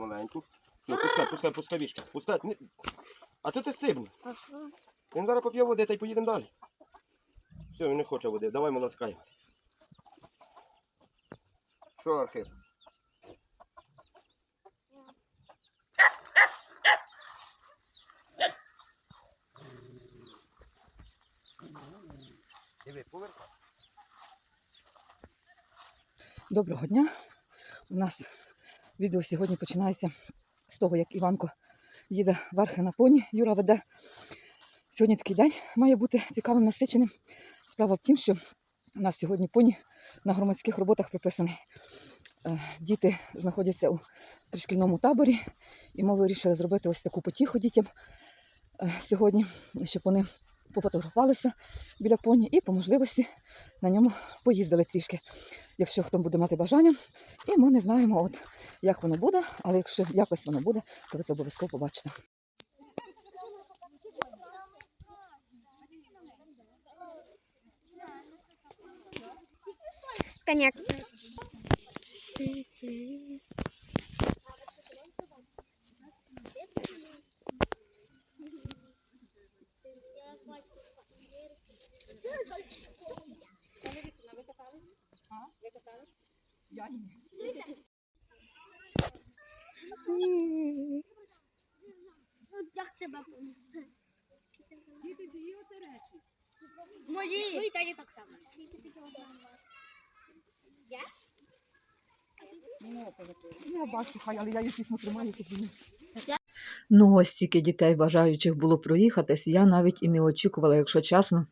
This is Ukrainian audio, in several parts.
помаленьку. Ну, пускай, пускай, пускай вічки. Пускай. Не- А це ти сибне. Він зараз поп'є води та й поїдемо далі. Все, він не хоче води. Давай молотка. його. Що, Архип? Доброго дня. У нас відео сьогодні починається з того, як Іванко їде верхи на поні. Юра веде. Сьогодні такий день має бути цікавим, насиченим. Справа в тім, що у нас сьогодні поні на громадських роботах приписаний. Е, Діти знаходяться у пришкільному таборі, і ми вирішили зробити ось таку потіху дітям е, сьогодні, щоб вони пофотографувалися біля поні і по можливості на ньому поїздили трішки якщо хто буде мати бажання. І ми не знаємо, от, як воно буде, але якщо якось воно буде, то ви це обов'язково побачите. Коняк. Як тебе Діти, чиї оце речі? Мої. І так само. Ну, ось стільки дітей бажаючих було проїхатись. Я навіть і не очікувала, якщо чесно.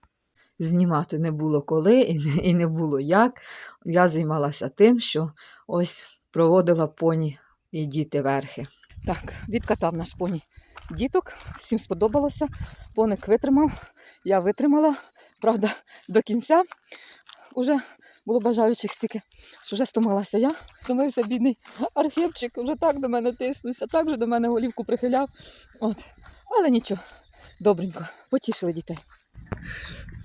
Знімати не було коли і не було як. Я займалася тим, що ось проводила поні і діти верхи. Так, відкатав наш поні діток, всім сподобалося. Поник витримав, я витримала. Правда, до кінця вже було бажаючих стільки, що вже стомилася я. Втомився бідний архівчик, вже так до мене тиснувся, так вже до мене голівку прихиляв. От. Але нічого, добренько, потішили дітей.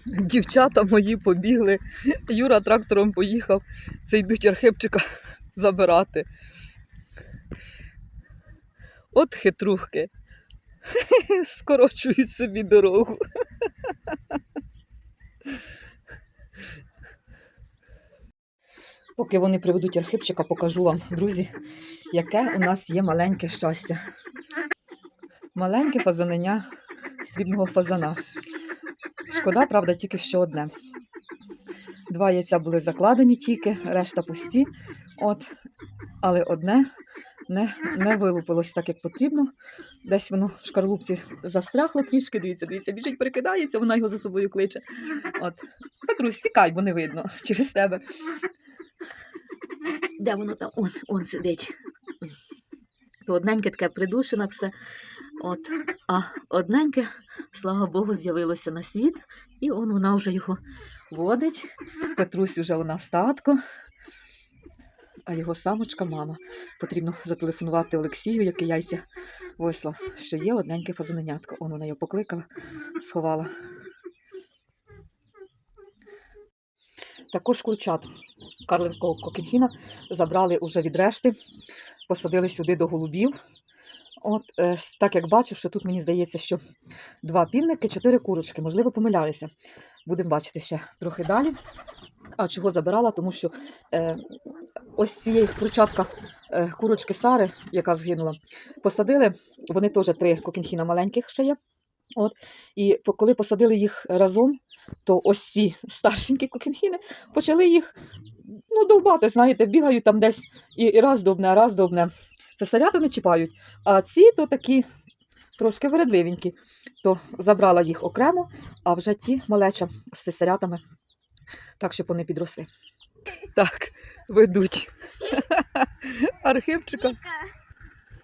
Дівчата мої побігли. Юра трактором поїхав. Це йдуть архипчика забирати. От хитрухи. Скорочують собі дорогу. Поки вони приведуть архипчика, покажу вам, друзі, яке у нас є маленьке щастя. Маленьке фазанення срібного фазана. Шкода, правда, тільки що одне. Два яйця були закладені тільки, решта пусті. От. Але одне не, не вилупилось так, як потрібно. Десь воно в шкарлупці застрягло трішки. Дивіться, дивіться, біжить, перекидається, вона його за собою кличе. От. Петрусь, тікай, бо не видно через тебе. Де воно там? Он, он сидить. Одненьке таке придушене все. От. А одненьке, слава Богу, з'явилося на світ, і он вона вже його водить. Петрусь вже у нас татко, а його самочка мама. Потрібно зателефонувати Олексію, який яйця вислав, що є одненьке фазаненятко. Он вона його покликала, сховала. Також курчат Карлинського Кокенхіна забрали уже від решти, посадили сюди до голубів. От, е, так як бачу, що тут мені здається, що два півники, чотири курочки. Можливо, помиляюся. Будемо бачити ще трохи далі. А чого забирала? Тому що е, ось цієї курчатка е, курочки Сари, яка згинула, посадили. Вони теж три кокенхіна маленьких ще є. От, і коли посадили їх разом, то ось ці старшенькі кокенхіни почали їх ну, довбати, знаєте, бігають там десь і, і раз довбне, а раз довбне. Це салята не чіпають. А ці то такі трошки вередливенькі. То забрала їх окремо, а вже ті малеча з цесарятами, так, щоб вони підросли. Так, ведуть. Архипчика.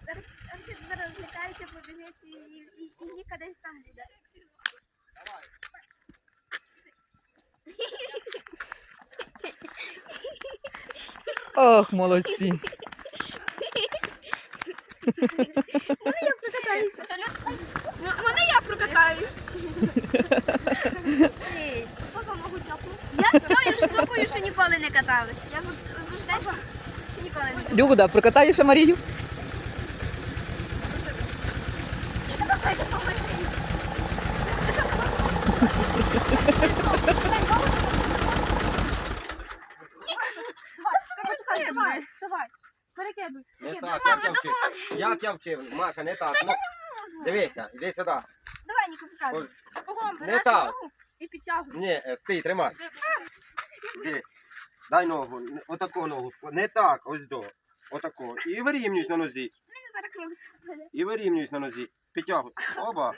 Зараз Архип зараз злякається, і, Ніка десь там буде. Ох, молодці. Я прокатаюся. Мене я прокатаюсь. Допомогу чапну. Я з тою штукою ще ніколи не каталась. Я з з ще ніколи не каталась. Люда, прокатаєш Марію? Давай, давай. Перекидуй. Не так, як я вчив. Як я вчив? Маша, не так. Ну, дивися, іди сюди. Давай, Ніко, показуй. Не так. І підтягуй. Ні, е, стій, тримай. Іди. Дай ногу. Отаку ногу. склад- Не так, ось до. Отаку. І вирівнюйся на нозі. Мені зараз кров. І вирівнюйся на нозі. Підтягуй. Оба.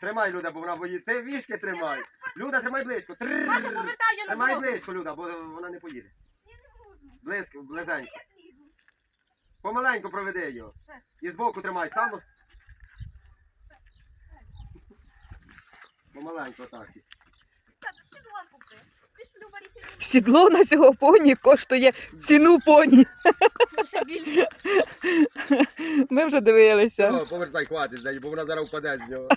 Тримай, Люда, бо вона боїть. Ти вішки тримай. Люда, тримай близько. Трррр. Маша, повертай я на Тримай дорогу. близько, Люда, бо вона не поїде. Близько, близенько. Помаленьку проведи його. І збоку тримай, сам. Помаленьку так. Сідло купи. Ти ж Сідло на цього поні коштує ціну поні. ще більше. Ми вже дивилися. О, повертай, хватить, дай, бо вона зараз впаде з нього.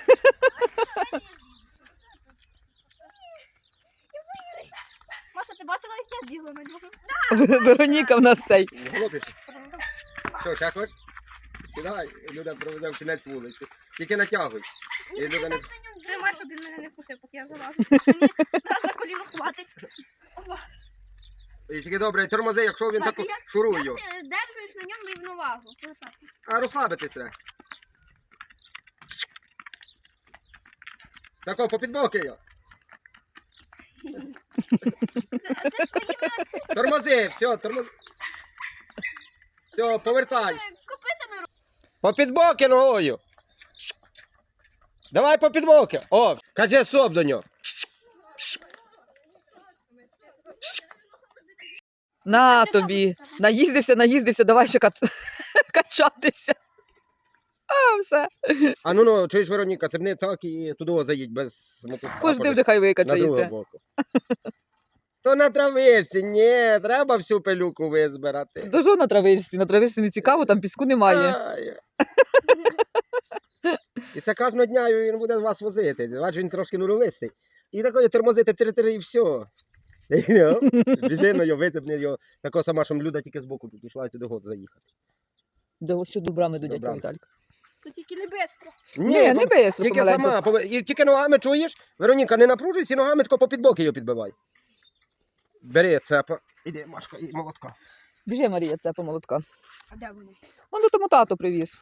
Маша, ти бачила, як я бігла на нього? Вероніка в нас цей. Голубиш. Що, ще хочеш? Сідай, Люда проведе в кінець вулиці. Тільки натягуй. І Люда не... Тримай, щоб він мене не вкусив, поки я залажу. Мені за коліно хватить. І тільки добре, тормози, якщо він Так, шурує. його. Ти держуєш на ньому рівновагу. Отак. А розслабитись треба. Тако, по підбоки його. Це це свої пальці. Тормози, все, тормози. Все, повертай. Копитами По підбоки ногою. Давай по підбоки. О, кажи соп до нього. На тобі. Наїздився, наїздився, давай ще кат... качатися. А, все. А ну ну, чуєш, Вероніка, це б не так і туди заїдь без мотоцикла. Пожди вже хай На другого викачається. боку. То на травичці, ні, треба всю пилюку визбирати. До жо на травичці? На травичці не цікаво, там піску немає. Ай. І це кожного дня він буде вас возити. Бачиш, він трошки норовистий. І такою тормозити три-три і все. Біжи на його, витипни його. Тако сама, щоб люда тільки збоку пішла і туди год заїхати. До сюди брами до дядька. Віталька. Тут тільки не бистро. Ні, не бо- бистро, Тільки сама, і тільки ногами чуєш, Вероніка, не напружуйся, ногами тако по підбоки його підбивай. Бери цепа. Іди, Машка, і молотка. Біжи, Марія, це помолотка. А де вони? Он до тому тато привіз.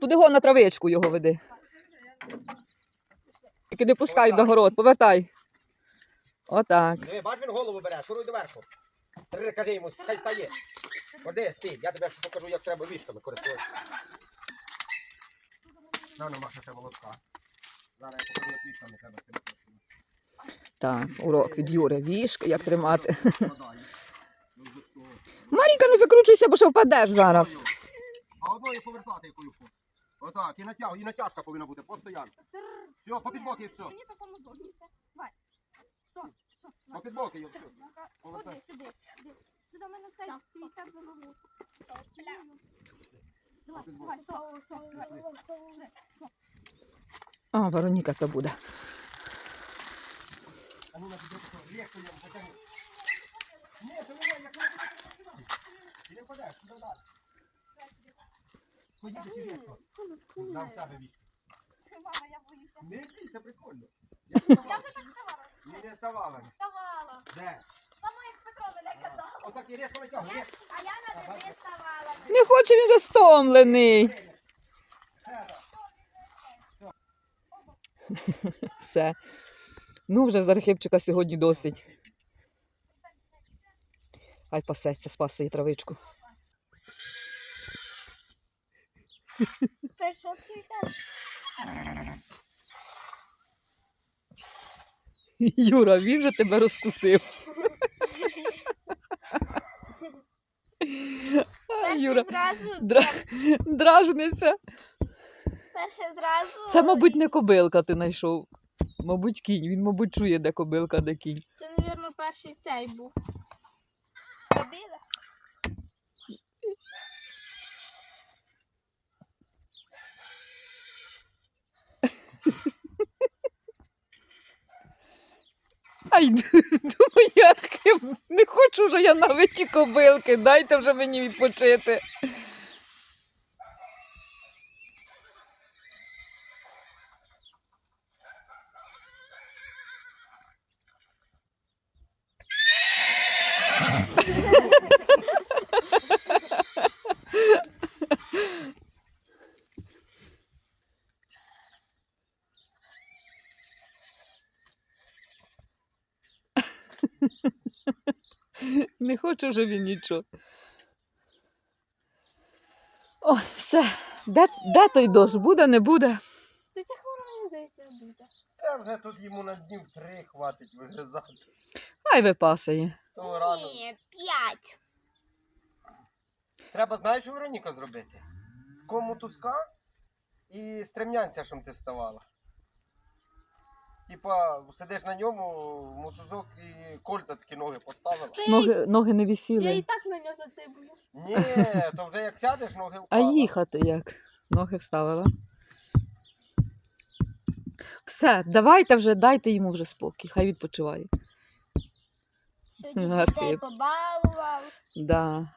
Туди го на травичку його веди. Тільки не пускай до город, повертай. Отак. Диви, бач, він голову бере, шуруй доверху. Три, кажи йому, хай стає. Ходи, стій, я тобі покажу, як треба вішками користуватися. На, на, Маша, це молотка. Зараз я покажу, як вішками треба. Так, урок від Юри. Вішки, як тримати. Маріка, не закручуйся, бо що впадеш зараз. А одною повертати якою фу. Отак, і натяг, і натяжка повинна бути, постійно. Все, по підбоки і все. Мені такому удобніше. Давай. Що? Що? По підбоки і все. Повертай. Ходи, сюди, сюди. Сюди в мене цей твій цеп замовив. Давай, давай, що, що, давай. А, Вероніка то буде. А ну, на підбоки, що, легко йому потягни. Ні, це не я, як не Не себе вічно. Мама, я боюся. Не. Я вже так вставала. Ні, не ставала. Де? Мама, як Петро мене казав. Отак і різко натягуй. ні. А я на тебе вставала. Не хоче, він же стомлений. Все. Ну, вже з архипчика сьогодні досить. Хай пасеться, спасає травичку. Перша квіта. Юра, він же тебе розкусив. А, Перше Юра зразу. дра... дражниться. Перше зразу. Це, мабуть, не кобилка ти знайшов. Мабуть, кінь. Він, мабуть, чує, де кобилка, де кінь. Це, мабуть, перший цей був. Кобіла? А Ай, думаю, я не хочу вже я на виті кобилки, дайте вже мені відпочити. Не хоче вже він нічого. Ой, все. Де, де той дощ? Буде, не буде. Та ця хвора, мені здається, буде. Та вже тут йому на днів три хватить вигризати. Хай випасає. То рано. Ні, п'ять. Треба, знаєш, що Вероніка зробити? Кому туска і стремнянця, щоб ти ставала. Типа, сидиш на ньому, мотузок і кольця такі ноги поставила. Та Ноги, ноги не Я і так на нього зацеплю. Ні, то вже як сядеш, ноги А впали. їхати як? Ноги вставила. Все, давайте вже, дайте йому вже спокій, хай відпочиває. Сьогодні Гарний. дітей побалував. Да.